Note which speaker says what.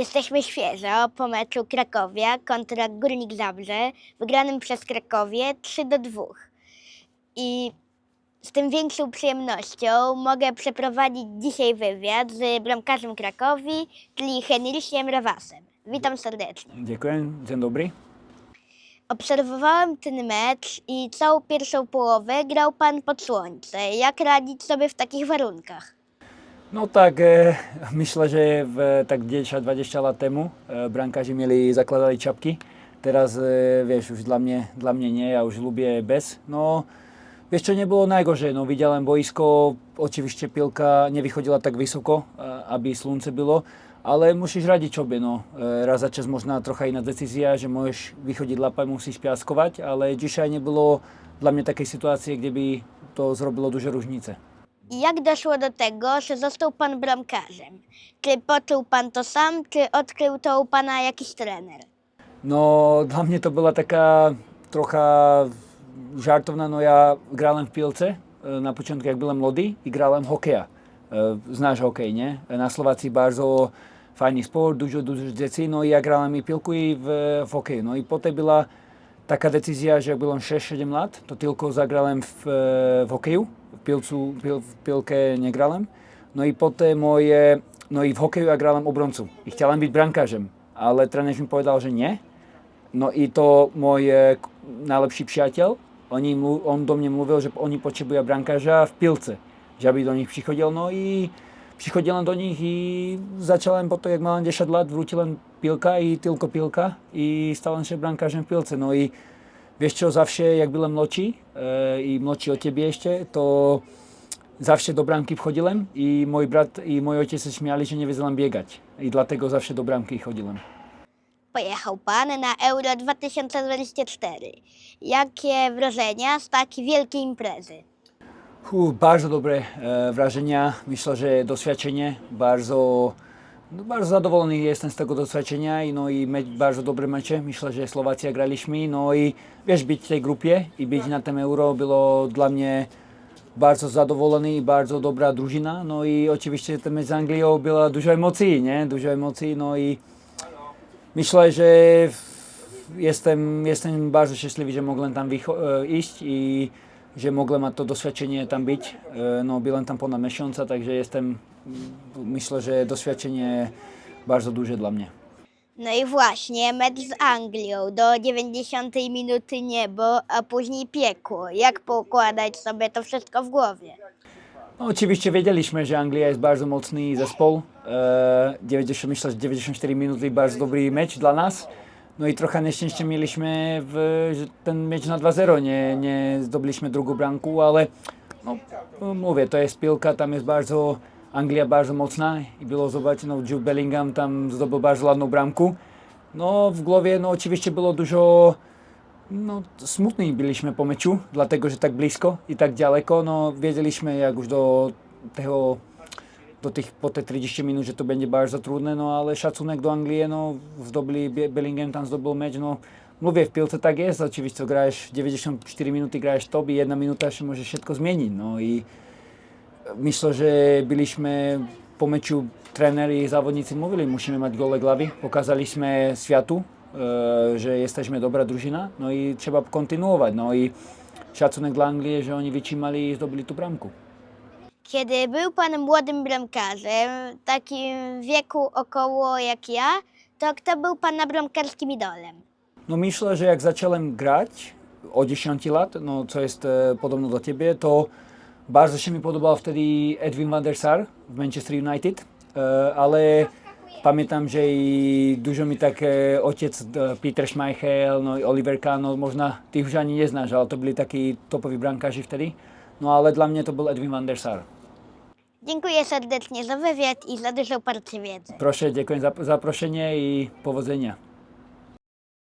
Speaker 1: Jesteśmy świeżo po meczu Krakowia kontra Górnik Zabrze, wygranym przez Krakowie 3 do 2. I z tym większą przyjemnością mogę przeprowadzić dzisiaj wywiad z bramkarzem Krakowi, czyli Henrysiem Rawasem. Witam serdecznie.
Speaker 2: Dziękuję, dzień dobry.
Speaker 1: Obserwowałem ten mecz i całą pierwszą połowę grał pan pod słońce. Jak radzić sobie w takich warunkach?
Speaker 2: No tak, e, myślę, że w, tak 10-20 lat temu e, brankarze mieli, zakładali czapki. Teraz, e, wiesz, już dla mnie, dla mnie nie, ja już lubię bez. No, wiesz co, nie było najgorzej, no widziałem boisko, oczywiście piłka nie tak wysoko, e, aby słońce było, ale musisz radzić sobie, no. E, raz za czas można trochę inna decyzja, że możesz wychodzić lapę, musisz piaskować, ale dzisiaj nie było dla mnie takiej sytuacji, gdyby to zrobiło dużą różnicę.
Speaker 1: Jak doszło do tego, że został pan bramkarzem? Czy poczuł pan to sam, czy odkrył to u pana jakiś trener?
Speaker 2: No, dla mnie to była taka trochę żartowna, no ja grałem w piłce e, na początku jak byłem młody i grałem hokeja. E, Znasz hokej, nie? Na Słowacji bardzo fajny sport, dużo, dużo dzieci, no i ja grałem i piłku i w, w hokeju. No i potem była taká decízia, že ak byl on 6-7 let, to Tilko zagralem v, e, v hokeju, v, pilcu, pil, v pilke negralem. No i poté moje, no i v hokeju ja gralem obroncu. I chcel byť brankážem, ale tréner mi povedal, že nie. No i to môj e, najlepší priateľ, oni, on do mne mluvil, že oni potrebujú brankáža v pilce, že aby do nich prichodil. No i przychodziłem do nich i zacząłem po to, jak miałem 10 lat, wróciłem piłka i tylko piłka i stałem się bramkarzem w piłce, no i wiesz co, zawsze jak byłem młodszy e, i młodszy od ciebie jeszcze, to zawsze do bramki wchodziłem i mój brat i mój ojciec się śmiali, że nie wiedziałem biegać i dlatego zawsze do bramki chodziłem.
Speaker 1: Pojechał pan na Euro 2024. Jakie wrażenia z takiej wielkiej imprezy?
Speaker 2: Hu, bardzo dobre wrażenia, myślę, że doświadczenie, bardzo, no, bardzo zadowolony jestem z tego doświadczenia no, i mecz, bardzo dobre mecze, myślę, że Słowacja graliśmy, no i wiesz, być w tej grupie i być na tym Euro było dla mnie bardzo zadowolony bardzo dobra drużyna, no i oczywiście ten mecz z Anglią było dużo emocji, nie, dużo emocji, no i myślę, że jestem, jestem bardzo szczęśliwy, że mogłem tam wycho- e, iść i że mogłem ma to doświadczenie tam być. E, No, byłem tam ponad miesiąca, także jestem, myślę, że doświadczenie bardzo duże dla mnie.
Speaker 1: No i właśnie, mecz z Anglią do 90 minuty niebo, a później piekło. Jak poukładać sobie to wszystko w głowie?
Speaker 2: No, oczywiście wiedzieliśmy, że Anglia jest bardzo mocny zespół. E, 90, myślę, że 94 minuty bardzo dobry mecz dla nas. No i trochę nieszczęście mieliśmy, w, że ten mecz na 2-0 nie, nie zdobyliśmy drugą bramkę, ale no, mówię, to jest piłka, tam jest bardzo, Anglia bardzo mocna i było zobaczyć, no Jude Bellingham tam zdobył bardzo ładną bramkę. No w głowie no oczywiście było dużo, no smutni byliśmy po meczu, dlatego że tak blisko i tak daleko, no wiedzieliśmy jak już do tego, do tych, po te 30 minut, że to będzie bardzo trudne, no ale szacunek do Anglii, no zdobyli, Be- Bellingham tam zdobył mecz, no mówię, w piłce tak jest, oczywiście grałeś 94 minuty, grałeś top i jedna minuta się może wszystko zmienić, no i myślę, że byliśmy po meczu trener i zawodnicy mówili, musimy mieć gole głowy, pokazaliśmy światu, e, że jesteśmy dobra drużyna, no i trzeba kontynuować, no i szacunek dla Anglii, że oni wytrzymali i zdobyli tu bramkę.
Speaker 1: Kiedy był pan młodym bramkarzem, takim wieku około jak ja, to kto był pana bramkarskim idolem?
Speaker 2: No myślę, że jak zacząłem grać o 10 lat, no co jest e, podobno do ciebie, to bardzo się mi podobał wtedy Edwin van der Sar w Manchester United, e, ale pamiętam, że i dużo mi tak e, ojciec e, Peter Schmeichel, no i Oliver Kahn, no można tych już ani nie znasz, ale to byli taki topowi bramkarze wtedy. No ale dla mnie to był Edwin van der Sar.
Speaker 1: Dziękuję serdecznie za wywiad i za dużą partię wiedzy.
Speaker 2: Proszę, dziękuję za zaproszenie i powodzenia.